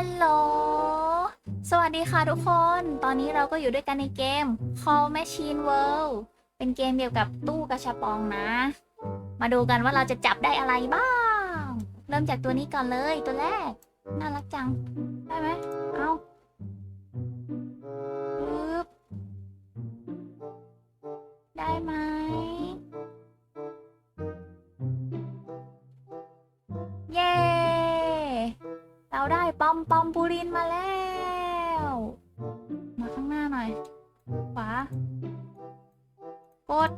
ฮัลโหล สวัสดีค่ะทุกคน ตอนนี้เราก็อยู่ด้วยกันในเกม Call Machine World เป็นเกมเดียวกับตู้กระชับปองนะ มาดูกันว่าเราจะจับได้อะไรบ้าง เริ่มจากตัวนี้ก่อนเลยตัวแรก น่ารักจัง ได้ไหม เอา มปอมปูรินมาแล้ว มาข้างหน้าหน่อย ขวา กด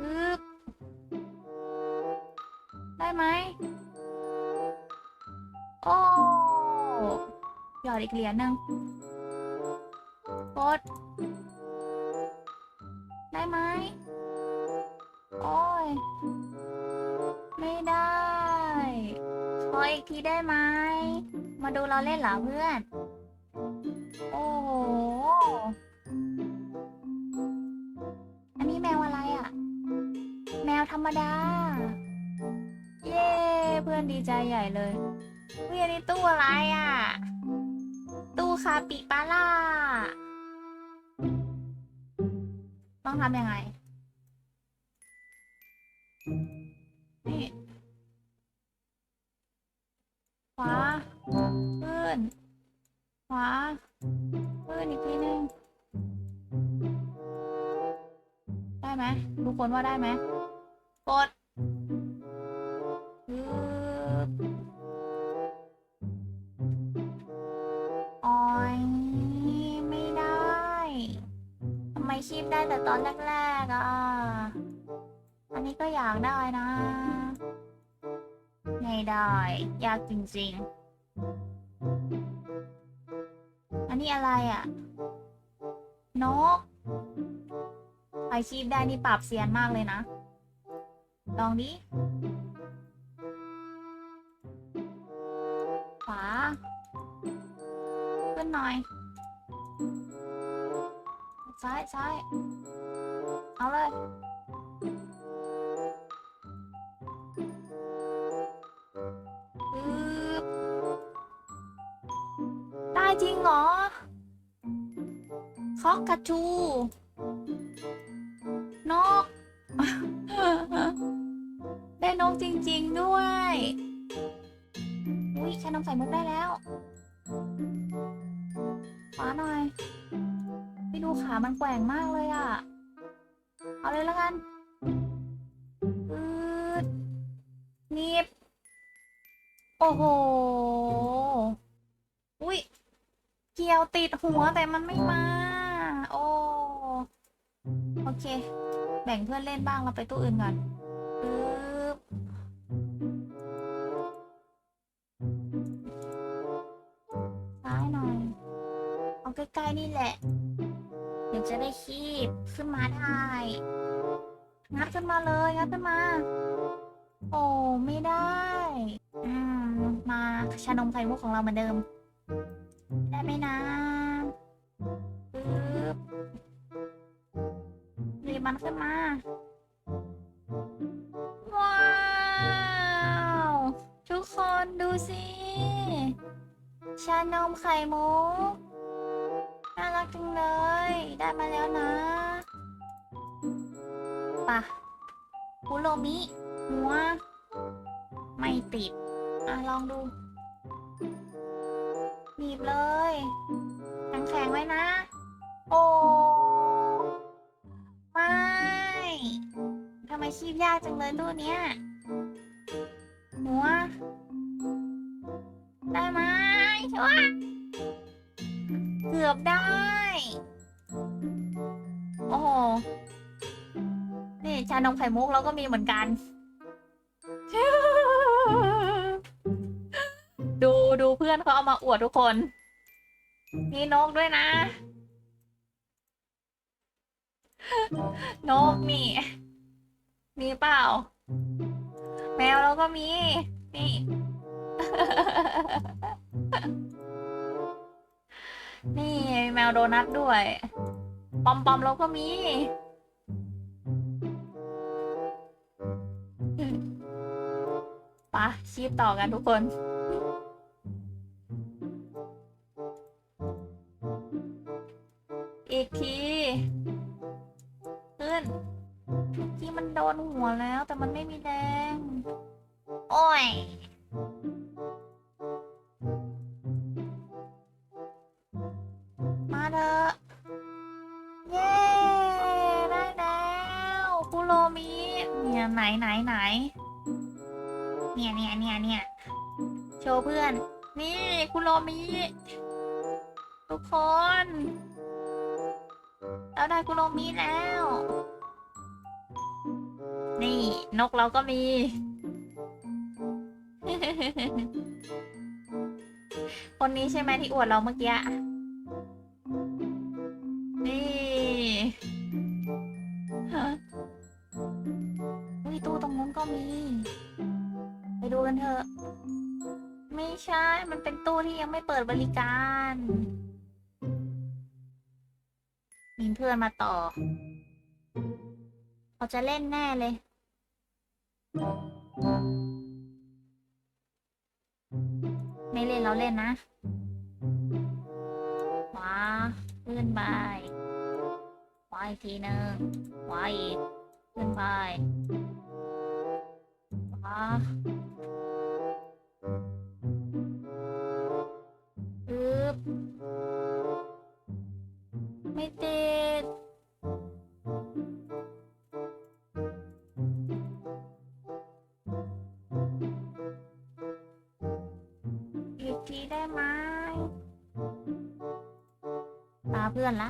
ปึ๊บได้ไหม โอ้หยอดอีกเหรียญหนึ่งกด ได้ไหม โอ้ย อีกทีได้ไหม มาดูเราเล่นเหรอเพื่อน โอ้โห อันนี้แมวอะไรอะ่ะ แมวธรรมดา เย้ เพื่อนดีใจใหญ่เลยเพื่อนนี่ตู้อะไรอะ่ะ ตู้คาปิปาร่า ต้องทำยังไง นี่ ขวาขึ้น ขวาขึ้นอีกทีหนึ่งได้ไหมทุกคนว่าได้ไหมกดปึ๊บออยไม่ได้ ทำไมชีพได้แต่ตอนแรกๆอะ อันนี้ก็อยากได้นะ ไม่ได้ ยากจริงๆ อันนี้อะไรอะ่ะ นกใครชีพได้นี่ปรับเซียนมากเลยนะ ลองดิ ขวา ขึ้นหน่อย ซ้ายซ้ายเอาเลย จริงเหรอคอกกระจู นก ได้นกจริง ๆ ด้วย อุ้ยแค่น้ำใส่มุกได้แล้วขวาหน่อย ไปดูขามันแกว่งมากเลยอะ เอาเลยแล้วกันอืดนีบ โอ้โห อุ้ย เกี่ยวติดหัวแต่มันไม่มา โอ้โอเค แบ่งเพื่อนเล่นบ้างเราไปตู้อื่นก่อนปึ๊บซ้ายหน่อย เอาใกล้ๆนี่แหละ เดี๋ยวจะได้คีบขึ้นมาได้ งัดขึ้นมาเลย งัดขึ้นมา โอ้ ไม่ได้ อืม มาชานมไข่มุกของเราเหมือนเดิม ได้ไหมนะปึ๊บรีบมันขึ้นมา ว้าว ทุกคนดูสิชานมไข่มุกน่ารักจังเลย ได้มาแล้วนะไปะคุโรมิหัว ไม่ติด อะ ลองดู หนีบเลย แข็งๆไว้นะ โอ้ไม่ทำไมชีพยากจังเลยตู้เนี้ยหัว ได้ไหมช่วเกือบได้ โอ้โห นี่ชานมไข่มุกเราก็มีเหมือนกัน ดูดูเพื่อนเขาเอามาอวดทุกคน มีนกด้วยนะ นกนี่มีเปล่า แมวเราก็มี นี่ นี่แมวโดนัทด้วย ปอมปอมเราก็มีปะชีพต่อกันทุกคน อีกทีขึ้นที่มันโดนหัวแล้ว แต่มันไม่มีแรงโอ้ยมาเถอะเย้ได้แล้วคุโรมิเนี่ยไหนไหนไหนเนี่ยเนี่ยเนี่ยเนี่ยโชว์เพื่อน นี่คุโรมิทุกคน เราได้คุโรมิแล้ว นี่นกเราก็มี คนนี้ใช่ไหมที่อวดเราเมื่อกี้ นี่ฮะอุ้ยตู้ตรงนู้นก็มี ไปดูกันเถอะ ไม่ใช่ มันเป็นตู้ที่ยังไม่เปิดบริการ เพื่อนมาต่อเขาจะเล่นแน่เลย ไม่เล่นเราเล่นนะว้าขึ้นไปว้าอีกทีหนึ่งว้าอีกขึ้นไปว้า ไม่ติด อีกทีได้ไหมตาเพื่อนละ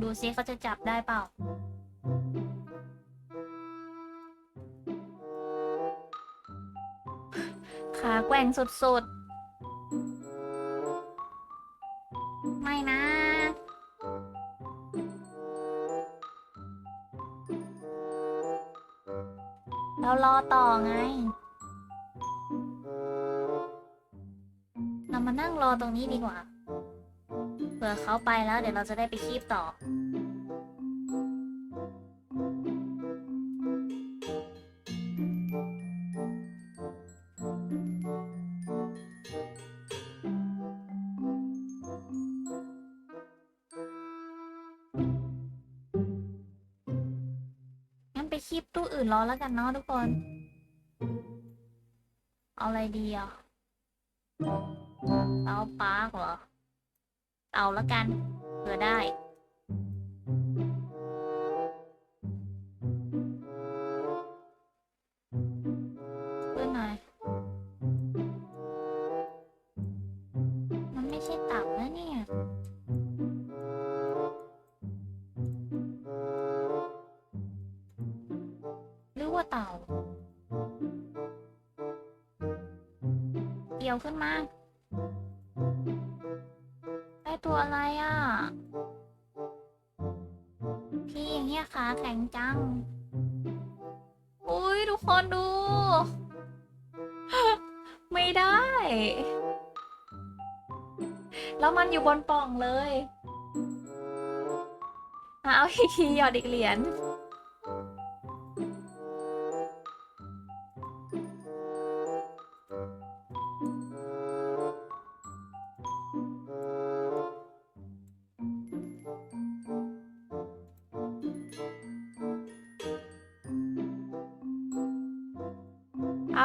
ดูซิเขาจะจับได้เปล่า ขาแกว่งสุดๆ ต่อไง เรามานั่งรอตรงนี้ดีกว่า เผื่อเขาไปแล้วเดี๋ยวเราจะได้ไปคีบต่อ ไปคีบตู้อื่นรอแล้วกันเนาะทุกคน เอาอะไรดีอะเตาปาร์กเหรอเตาแล้วกันเผื่อได้ ยวขึ้นมา ได้ตัวอะไรอะ พี่อย่างเงี้ยขาแข็งจัง อุ้ยทุกคนดู ไม่ได้ แล้วมันอยู่บนป่องเลย เอาอีกทีหยอดอีกเหรียญ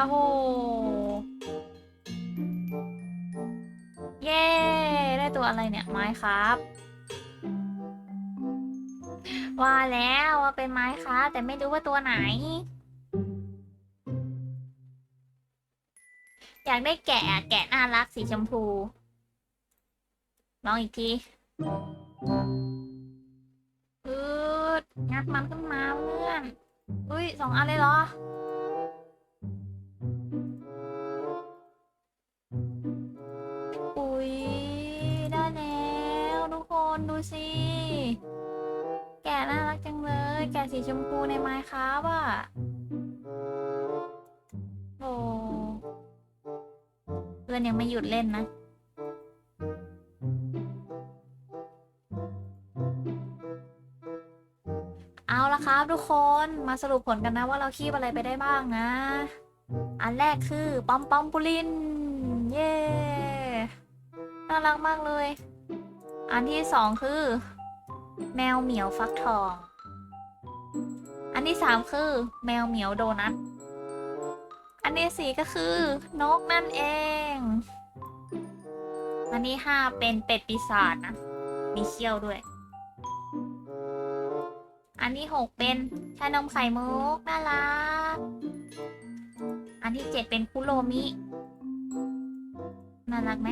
อ้โห เย้ ได้ตัวอะไรเนี่ย ไม้ครับ ว่าแล้วว่าเป็นไม้ครับแต่ไม่รู้ว่าตัวไหน อยากได้แกะแกะน่ารักสีชมพู ลองอีกทีอืดงัดมันขึ้นมาเพื่อน อุ้ยสองอันเลยเหรอ สิ แกะน่ารักจังเลย แกะสีชมพูในไม้ครับอะโอ้เพื่อนยังไม่หยุดเล่นนะเอาละครับทุกคนมาสรุปผลกันนะว่าเราคีบอะไรไปได้บ้างนะ อันแรกคือปอมปอมปุลิน เย้ น่ารักมากเลย อันที่สองคือ แมวเหมียวฟักทอง อันที่สามคือ แมวเหมียวโดนัท อันที่สี่ก็คือนกนั่นเอง อันที่ห้าเป็นเป็ดปีศาจนะ มีเขี้ยวด้วย อันที่หกเป็นชานมไข่มุกน่ารัก อันที่เจ็ดเป็นคุโรมิ น่ารักไหม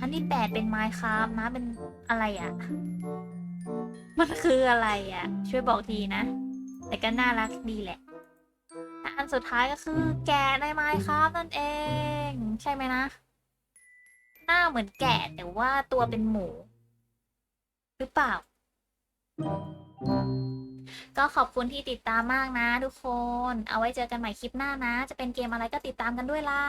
อันที่แปดเป็นไมค์ครับม้าเป็นอะไรอะ่ะ มันคืออะไรอะ่ะ ช่วยบอกทีนะ แต่ก็น่ารักดีแหละและอันสุดท้ายก็คือ แกะในไมค์ครับนั่นเอง ใช่ไหมนะ หน้าเหมือนแกะแต่ว่าตัวเป็นหมู หรือเปล่า ก็ขอบคุณที่ติดตามมากนะทุกคน เอาไว้เจอกันใหม่คลิปหน้านะ จะเป็นเกมอะไรก็ติดตามกันด้วยล่ะ